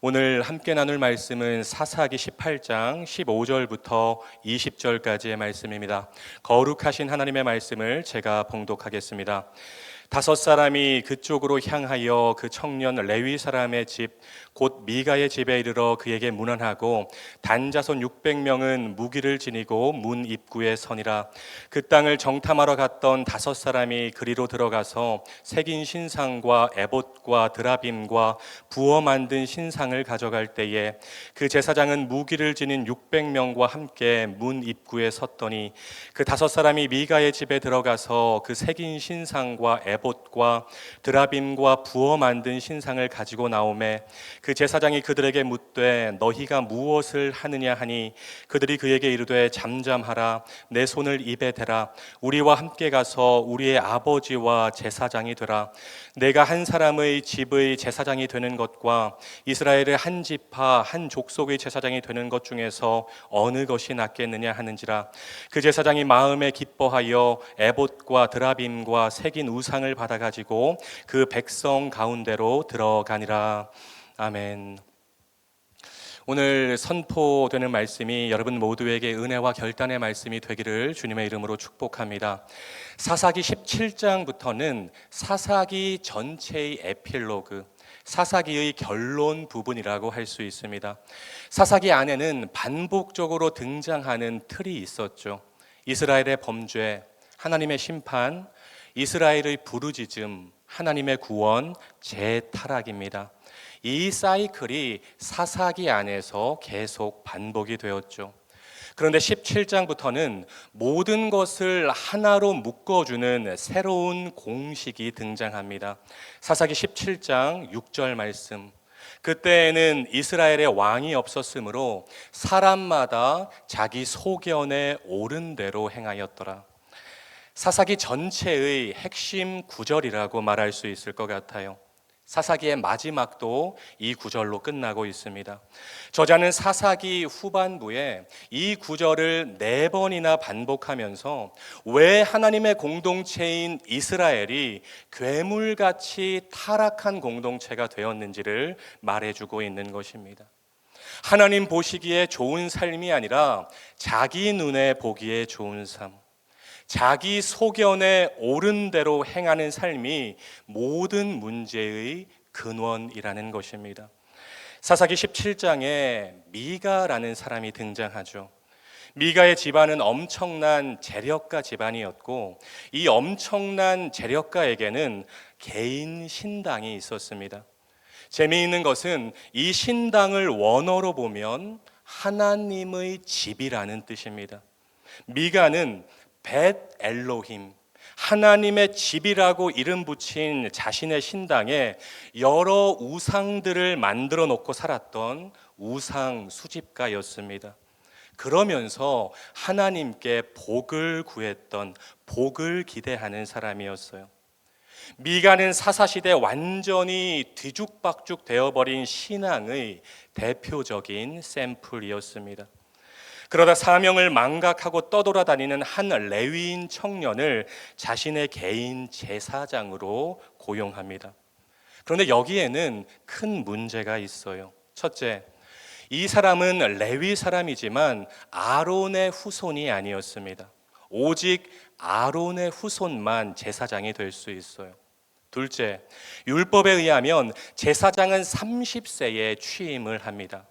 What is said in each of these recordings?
오늘 함께 나눌 말씀은 사사기 18장 15절부터 20절까지의 말씀입니다. 거룩하신 하나님의 말씀을 제가 봉독하겠습니다. 다섯 사람이 그쪽으로 향하여 그 청년 레위 사람의 집 곧 미가의 집에 이르러 그에게 문안하고 단자손 600명은 무기를 지니고 문 입구에 서니라. 그 땅을 정탐하러 갔던 다섯 사람이 그리로 들어가서 새긴 신상과 에봇과 드라빔과 부어 만든 신상을 가져갈 때에 그 제사장은 무기를 지닌 600명과 함께 문 입구에 섰더니 그 다섯 사람이 미가의 집에 들어가서 그 새긴 신상과 에봇 과 드라빔과 부어 만든 신상을 가지고 나오매 그 제사장이 그들에게 묻되 너희가 무엇을 하느냐 하니 그들이 그에게 이르되 잠잠하라 내 손을 입에 대라 우리와 함께 가서 우리의 아버지와 제사장이 되라 내가 한 사람의 집의 제사장이 되는 것과 이스라엘의 한 지파 한 족속의 제사장이 되는 것 중에서 어느 것이 낫겠느냐 하는지라 그 제사장이 마음에 기뻐하여 에봇과 드라빔과 새긴 우상을 받아 가지고 그 백성 가운데로 들어가니라 아멘. 오늘 선포되는 말씀이 여러분 모두에게 은혜와 결단의 말씀이 되기를 주님의 이름으로 축복합니다. 사사기 17장부터는 사사기 전체의 에필로그, 사사기의 결론 부분이라고 할 수 있습니다. 사사기 안에는 반복적으로 등장하는 틀이 있었죠. 이스라엘의 범죄, 하나님의 심판, 이스라엘의 부르짖음, 하나님의 구원, 재타락입니다. 이 사이클이 사사기 안에서 계속 반복이 되었죠. 그런데 17장부터는 모든 것을 하나로 묶어주는 새로운 공식이 등장합니다. 사사기 17장 6절 말씀. 그때에는 이스라엘의 왕이 없었으므로 사람마다 자기 소견에 옳은 대로 행하였더라. 사사기 전체의 핵심 구절이라고 말할 수 있을 것 같아요. 사사기의 마지막도 이 구절로 끝나고 있습니다. 저자는 사사기 후반부에 이 구절을 네 번이나 반복하면서 왜 하나님의 공동체인 이스라엘이 괴물같이 타락한 공동체가 되었는지를 말해주고 있는 것입니다. 하나님 보시기에 좋은 삶이 아니라 자기 눈에 보기에 좋은 삶. 자기 소견에 옳은 대로 행하는 삶이 모든 문제의 근원이라는 것입니다. 사사기 17장에 미가라는 사람이 등장하죠. 미가의 집안은 엄청난 재력가 집안이었고 이 엄청난 재력가에게는 개인 신당이 있었습니다. 재미있는 것은 이 신당을 원어로 보면 하나님의 집이라는 뜻입니다. 미가는 벳 엘로힘 하나님의 집이라고 이름 붙인 자신의 신당에 여러 우상들을 만들어 놓고 살았던 우상 수집가였습니다. 그러면서 하나님께 복을 구했던 복을 기대하는 사람이었어요. 미가는 사사시대 완전히 뒤죽박죽 되어버린 신앙의 대표적인 샘플이었습니다. 그러다 사명을 망각하고 떠돌아다니는 한 레위인 청년을 자신의 개인 제사장으로 고용합니다. 그런데 여기에는 큰 문제가 있어요. 첫째, 이 사람은 레위 사람이지만 아론의 후손이 아니었습니다. 오직 아론의 후손만 제사장이 될 수 있어요. 둘째, 율법에 의하면 제사장은 30세에 취임을 합니다.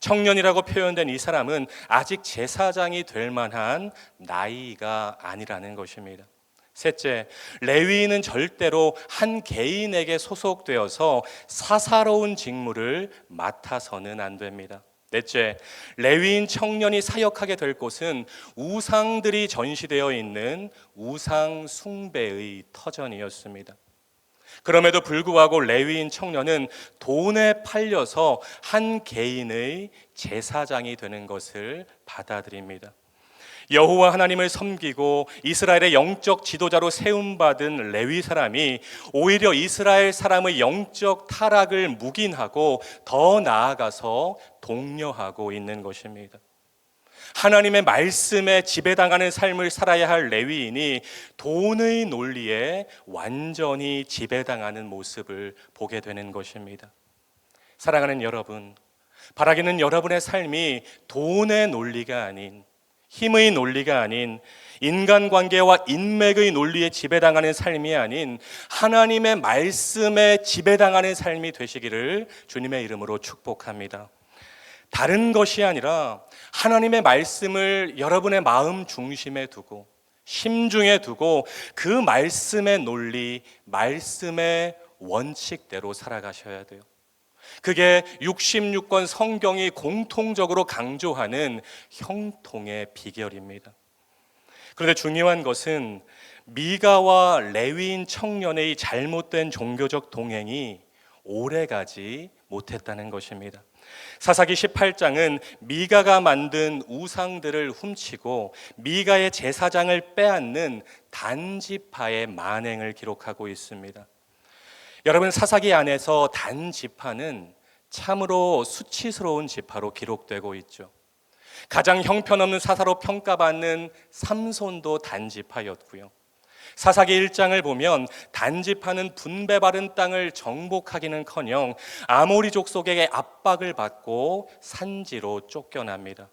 청년이라고 표현된 이 사람은 아직 제사장이 될 만한 나이가 아니라는 것입니다. 셋째, 레위인은 절대로 한 개인에게 소속되어서 사사로운 직무를 맡아서는 안 됩니다. 넷째, 레위인 청년이 사역하게 될 곳은 우상들이 전시되어 있는 우상 숭배의 터전이었습니다. 그럼에도 불구하고 레위인 청년은 돈에 팔려서 한 개인의 제사장이 되는 것을 받아들입니다. 여호와 하나님을 섬기고 이스라엘의 영적 지도자로 세움 받은 레위 사람이 오히려 이스라엘 사람의 영적 타락을 묵인하고 더 나아가서 독려하고 있는 것입니다. 하나님의 말씀에 지배당하는 삶을 살아야 할 레위인이 돈의 논리에 완전히 지배당하는 모습을 보게 되는 것입니다. 사랑하는 여러분, 바라기는 여러분의 삶이 돈의 논리가 아닌 힘의 논리가 아닌 인간관계와 인맥의 논리에 지배당하는 삶이 아닌 하나님의 말씀에 지배당하는 삶이 되시기를 주님의 이름으로 축복합니다. 다른 것이 아니라 하나님의 말씀을 여러분의 마음 중심에 두고 심중에 두고 그 말씀의 논리, 말씀의 원칙대로 살아가셔야 돼요. 그게 66권 성경이 공통적으로 강조하는 형통의 비결입니다. 그런데 중요한 것은 미가와 레위인 청년의 잘못된 종교적 동행이 오래가지 못했다는 것입니다. 사사기 18장은 미가가 만든 우상들을 훔치고 미가의 제사장을 빼앗는 단지파의 만행을 기록하고 있습니다. 여러분 사사기 안에서 단지파는 참으로 수치스러운 지파로 기록되고 있죠. 가장 형편없는 사사로 평가받는 삼손도 단지파였고요. 사사기 1장을 보면 단지파는 분배 바른 땅을 정복하기는커녕 아모리 족 속에게 압박을 받고 산지로 쫓겨납니다.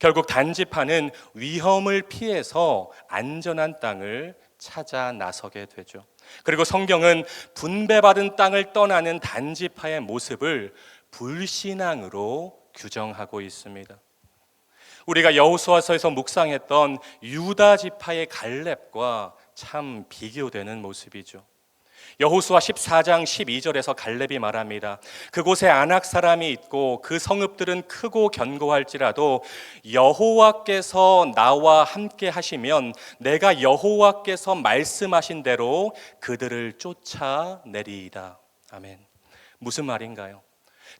결국 단지파는 위험을 피해서 안전한 땅을 찾아 나서게 되죠. 그리고 성경은 분배받은 땅을 떠나는 단지파의 모습을 불신앙으로 규정하고 있습니다. 우리가 여호수아서에서 묵상했던 유다 지파의 갈렙과 참 비교되는 모습이죠. 여호수아 14장 12절에서 갈렙이 말합니다. 그곳에 안악 사람이 있고 그 성읍들은 크고 견고할지라도 여호와께서 나와 함께 하시면 내가 여호와께서 말씀하신 대로 그들을 쫓아내리이다. 아멘. 무슨 말인가요?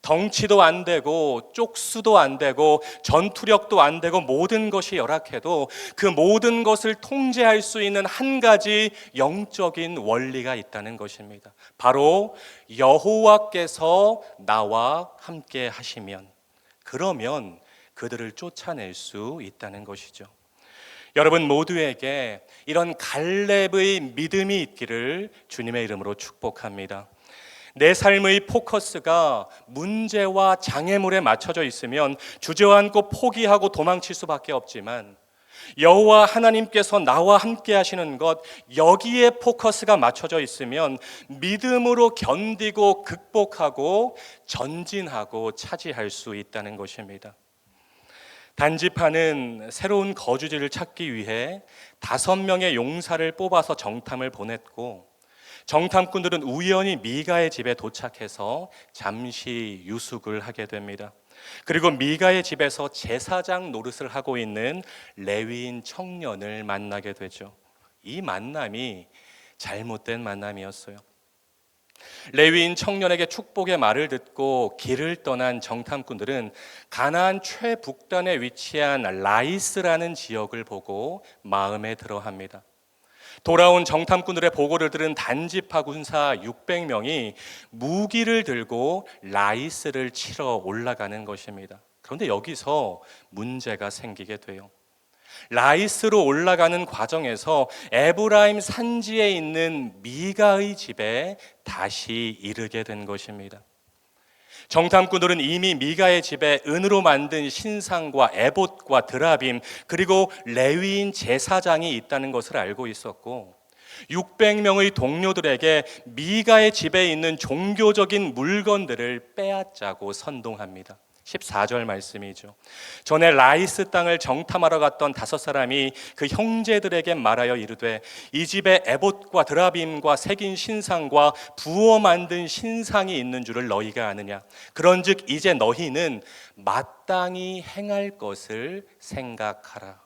덩치도 안 되고 쪽수도 안 되고 전투력도 안 되고 모든 것이 열악해도 그 모든 것을 통제할 수 있는 한 가지 영적인 원리가 있다는 것입니다. 바로 여호와께서 나와 함께 하시면 그러면 그들을 쫓아낼 수 있다는 것이죠. 여러분 모두에게 이런 갈렙의 믿음이 있기를 주님의 이름으로 축복합니다. 내 삶의 포커스가 문제와 장애물에 맞춰져 있으면 주저앉고 포기하고 도망칠 수밖에 없지만 여호와 하나님께서 나와 함께 하시는 것 여기에 포커스가 맞춰져 있으면 믿음으로 견디고 극복하고 전진하고 차지할 수 있다는 것입니다. 단지파는 새로운 거주지를 찾기 위해 다섯 명의 용사를 뽑아서 정탐을 보냈고 정탐꾼들은 우연히 미가의 집에 도착해서 잠시 유숙을 하게 됩니다. 그리고 미가의 집에서 제사장 노릇을 하고 있는 레위인 청년을 만나게 되죠. 이 만남이 잘못된 만남이었어요. 레위인 청년에게 축복의 말을 듣고 길을 떠난 정탐꾼들은 가나안 최북단에 위치한 라이스라는 지역을 보고 마음에 들어합니다. 돌아온 정탐꾼들의 보고를 들은 단지파 군사 600명이 무기를 들고 라이스를 치러 올라가는 것입니다. 그런데 여기서 문제가 생기게 돼요. 라이스로 올라가는 과정에서 에브라임 산지에 있는 미가의 집에 다시 이르게 된 것입니다. 정탐꾼들은 이미 미가의 집에 은으로 만든 신상과 에봇과 드라빔 그리고 레위인 제사장이 있다는 것을 알고 있었고 600명의 동료들에게 미가의 집에 있는 종교적인 물건들을 빼앗자고 선동합니다. 14절 말씀이죠. 전에 라이스 땅을 정탐하러 갔던 다섯 사람이 그 형제들에게 말하여 이르되 이 집에 에봇과 드라빔과 새긴 신상과 부어 만든 신상이 있는 줄을 너희가 아느냐. 그런즉 이제 너희는 마땅히 행할 것을 생각하라.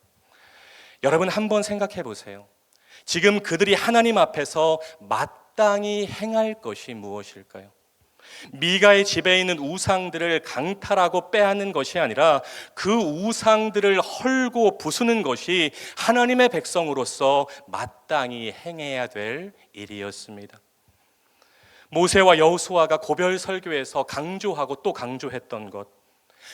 여러분 한번 생각해 보세요. 지금 그들이 하나님 앞에서 마땅히 행할 것이 무엇일까요? 미가의 집에 있는 우상들을 강탈하고 빼앗는 것이 아니라 그 우상들을 헐고 부수는 것이 하나님의 백성으로서 마땅히 행해야 될 일이었습니다. 모세와 여호수아가 고별 설교에서 강조하고 또 강조했던 것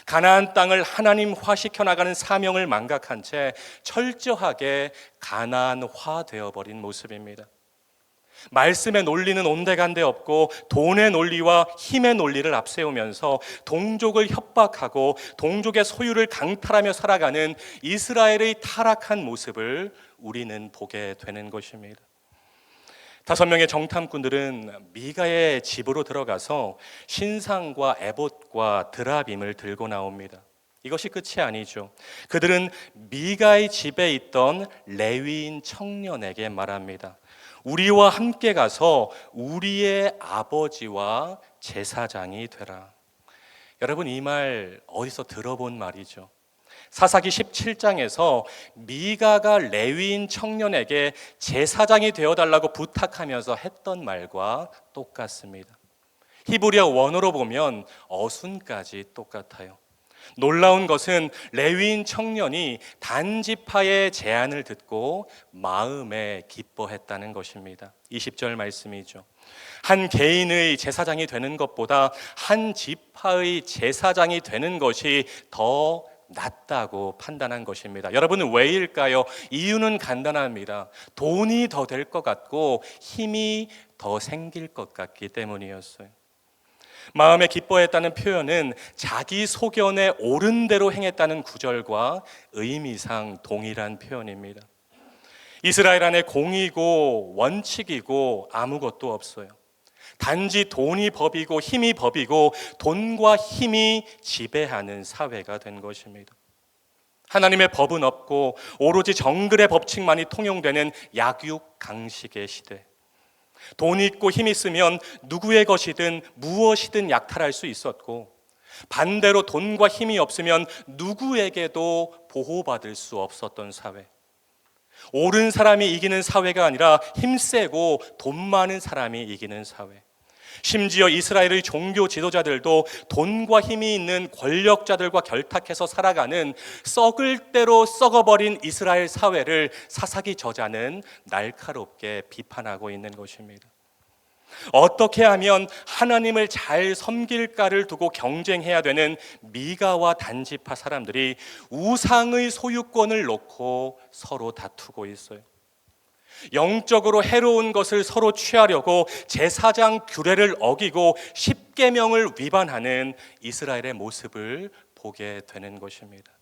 가나안 땅을 하나님 화 시켜 나가는 사명을 망각한 채 철저하게 가나안화 되어 버린 모습입니다. 말씀의 논리는 온데간데 없고 돈의 논리와 힘의 논리를 앞세우면서 동족을 협박하고 동족의 소유를 강탈하며 살아가는 이스라엘의 타락한 모습을 우리는 보게 되는 것입니다. 다섯 명의 정탐꾼들은 미가의 집으로 들어가서 신상과 에봇과 드라빔을 들고 나옵니다. 이것이 끝이 아니죠. 그들은 미가의 집에 있던 레위인 청년에게 말합니다. 우리와 함께 가서 우리의 아버지와 제사장이 되라. 여러분 이 말 어디서 들어본 말이죠? 사사기 17장에서 미가가 레위인 청년에게 제사장이 되어 달라고 부탁하면서 했던 말과 똑같습니다. 히브리어 원어로 보면 어순까지 똑같아요. 놀라운 것은 레위인 청년이 단지파의 제안을 듣고 마음에 기뻐했다는 것입니다. 20절 말씀이죠. 한 개인의 제사장이 되는 것보다 한 지파의 제사장이 되는 것이 더 낫다고 판단한 것입니다. 여러분은 왜일까요? 이유는 간단합니다. 돈이 더 될 것 같고 힘이 더 생길 것 같기 때문이었어요. 마음에 기뻐했다는 표현은 자기 소견에 옳은 대로 행했다는 구절과 의미상 동일한 표현입니다. 이스라엘 안에 공이고 원칙이고 아무것도 없어요. 단지 돈이 법이고 힘이 법이고 돈과 힘이 지배하는 사회가 된 것입니다. 하나님의 법은 없고 오로지 정글의 법칙만이 통용되는 약육 강식의 시대. 돈 있고 힘 있으면 누구의 것이든 무엇이든 약탈할 수 있었고 반대로 돈과 힘이 없으면 누구에게도 보호받을 수 없었던 사회. 옳은 사람이 이기는 사회가 아니라 힘세고 돈 많은 사람이 이기는 사회. 심지어 이스라엘의 종교 지도자들도 돈과 힘이 있는 권력자들과 결탁해서 살아가는 썩을 대로 썩어버린 이스라엘 사회를 사사기 저자는 날카롭게 비판하고 있는 것입니다. 어떻게 하면 하나님을 잘 섬길까를 두고 경쟁해야 되는 미가와 단지파 사람들이 우상의 소유권을 놓고 서로 다투고 있어요. 영적으로 해로운 것을 서로 취하려고 제사장 규례를 어기고 십계명을 위반하는 이스라엘의 모습을 보게 되는 것입니다.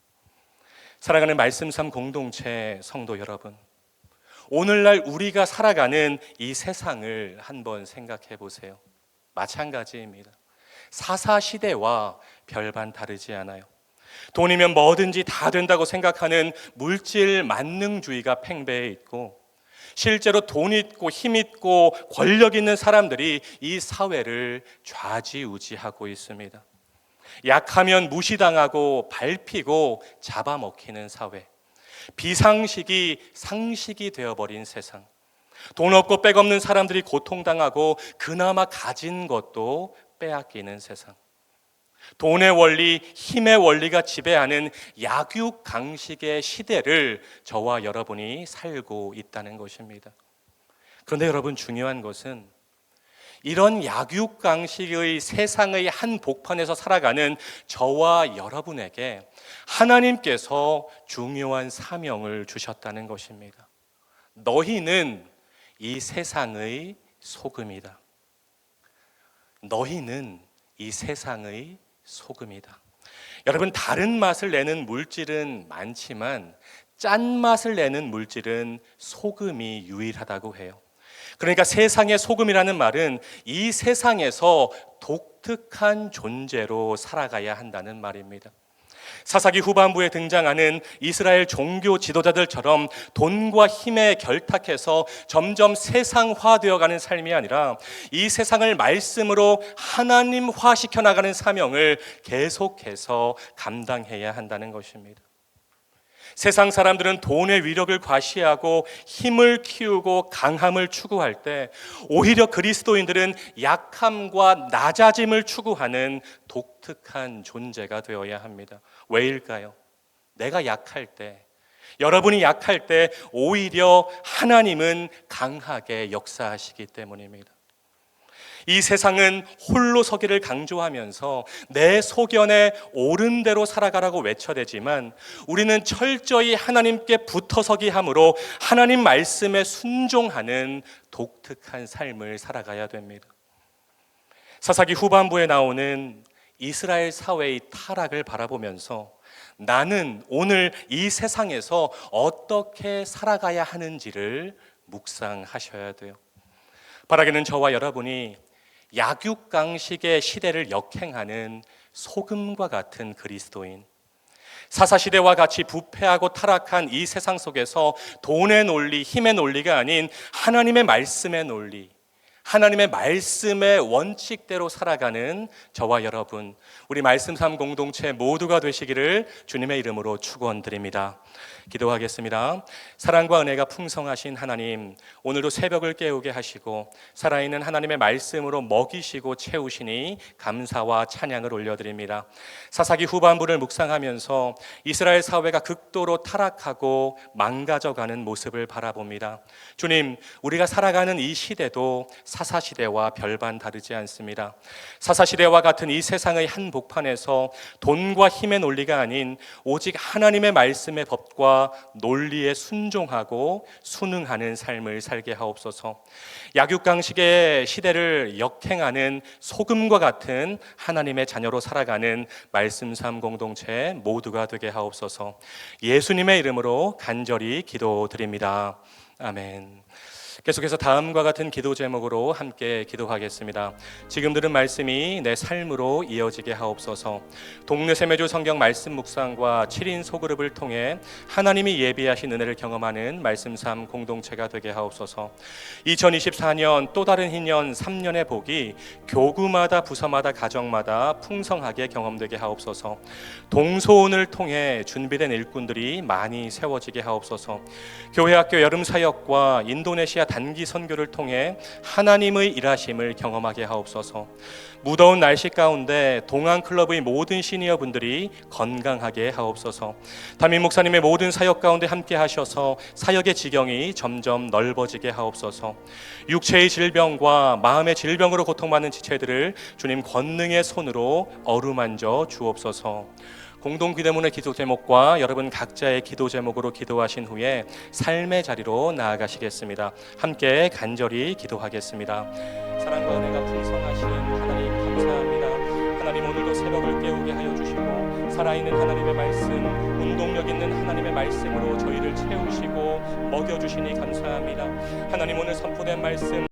사랑하는 말씀 삼 공동체 성도 여러분. 오늘날 우리가 살아가는 이 세상을 한번 생각해 보세요. 마찬가지입니다. 사사 시대와 별반 다르지 않아요. 돈이면 뭐든지 다 된다고 생각하는 물질 만능주의가 팽배해 있고 실제로 돈 있고 힘 있고 권력 있는 사람들이 이 사회를 좌지우지하고 있습니다. 약하면 무시당하고 밟히고 잡아먹히는 사회. 비상식이 상식이 되어버린 세상. 돈 없고 백 없는 사람들이 고통당하고 그나마 가진 것도 빼앗기는 세상. 돈의 원리, 힘의 원리가 지배하는 약육 강식의 시대를 저와 여러분이 살고 있다는 것입니다. 그런데 여러분 중요한 것은 이런 약육 강식의 세상의 한 복판에서 살아가는 저와 여러분에게 하나님께서 중요한 사명을 주셨다는 것입니다. 너희는 이 세상의 소금이다. 너희는 이 세상의 소금이다. 여러분 다른 맛을 내는 물질은 많지만 짠 맛을 내는 물질은 소금이 유일하다고 해요. 그러니까 세상의 소금이라는 말은 이 세상에서 독특한 존재로 살아가야 한다는 말입니다. 사사기 후반부에 등장하는 이스라엘 종교 지도자들처럼 돈과 힘에 결탁해서 점점 세상화되어 가는 삶이 아니라 이 세상을 말씀으로 하나님화 시켜 나가는 사명을 계속해서 감당해야 한다는 것입니다. 세상 사람들은 돈의 위력을 과시하고 힘을 키우고 강함을 추구할 때 오히려 그리스도인들은 약함과 낮아짐을 추구하는 독특한 존재가 되어야 합니다. 왜일까요? 내가 약할 때, 여러분이 약할 때 오히려 하나님은 강하게 역사하시기 때문입니다. 이 세상은 홀로 서기를 강조하면서 내 소견에 옳은 대로 살아가라고 외쳐대지만 우리는 철저히 하나님께 붙어 서기 함으로 하나님 말씀에 순종하는 독특한 삶을 살아가야 됩니다. 사사기 후반부에 나오는 이스라엘 사회의 타락을 바라보면서 나는 오늘 이 세상에서 어떻게 살아가야 하는지를 묵상하셔야 돼요. 바라기는 저와 여러분이 약육강식의 시대를 역행하는 소금과 같은 그리스도인, 사사시대와 같이 부패하고 타락한 이 세상 속에서 돈의 논리, 힘의 논리가 아닌 하나님의 말씀의 논리, 하나님의 말씀의 원칙대로 살아가는 저와 여러분, 우리 말씀 삶 공동체 모두가 되시기를 주님의 이름으로 축원드립니다. 기도하겠습니다. 사랑과 은혜가 풍성하신 하나님, 오늘도 새벽을 깨우게 하시고 살아있는 하나님의 말씀으로 먹이시고 채우시니 감사와 찬양을 올려드립니다. 사사기 후반부를 묵상하면서 이스라엘 사회가 극도로 타락하고 망가져가는 모습을 바라봅니다. 주님, 우리가 살아가는 이 시대도 사사 시대와 별반 다르지 않습니다. 사사 시대와 같은 이 세상의 한복판에서 돈과 힘의 논리가 아닌 오직 하나님의 말씀의 법과 논리에 순종하고 순응하는 삶을 살게 하옵소서. 약육강식의 시대를 역행하는 소금과 같은 하나님의 자녀로 살아가는 말씀 삶 공동체 모두가 되게 하옵소서. 예수님의 이름으로 간절히 기도드립니다. 아멘. 계속해서 다음과 같은 기도 제목으로 함께 기도하겠습니다. 지금 들은 말씀이 내 삶으로 이어지게 하옵소서. 동네 세매주 성경 말씀 묵상과 7인 소그룹을 통해 하나님이 예비하신 은혜를 경험하는 말씀 삶 공동체가 되게 하옵소서. 2024년 또 다른 희년 3년의 복이 교구마다 부서마다 가정마다 풍성하게 경험되게 하옵소서. 동소원을 통해 준비된 일꾼들이 많이 세워지게 하옵소서. 교회 학교 여름 사역과 인도네시아 단기 선교를 통해 하나님의 일하심을 경험하게 하옵소서. 무더운 날씨 가운데 동안 클럽의 모든 시니어 분들이 건강하게 하옵소서. 담임 목사님의 모든 사역 가운데 함께 하셔서 사역의 지경이 점점 넓어지게 하옵소서. 육체의 질병과 마음의 질병으로 고통받는 지체들을 주님 권능의 손으로 어루만져 주옵소서. 공동 기도문의 기도 제목과 여러분 각자의 기도 제목으로 기도하신 후에 삶의 자리로 나아가시겠습니다. 함께 간절히 기도하겠습니다. 사랑과 은혜가 풍성하신 하나님 감사합니다. 하나님 오늘도 새벽을 깨우게 하여 주시고 살아있는 하나님의 말씀, 운동력 있는 하나님의 말씀으로 저희를 채우시고 먹여 주시니 감사합니다. 하나님 오늘 선포된 말씀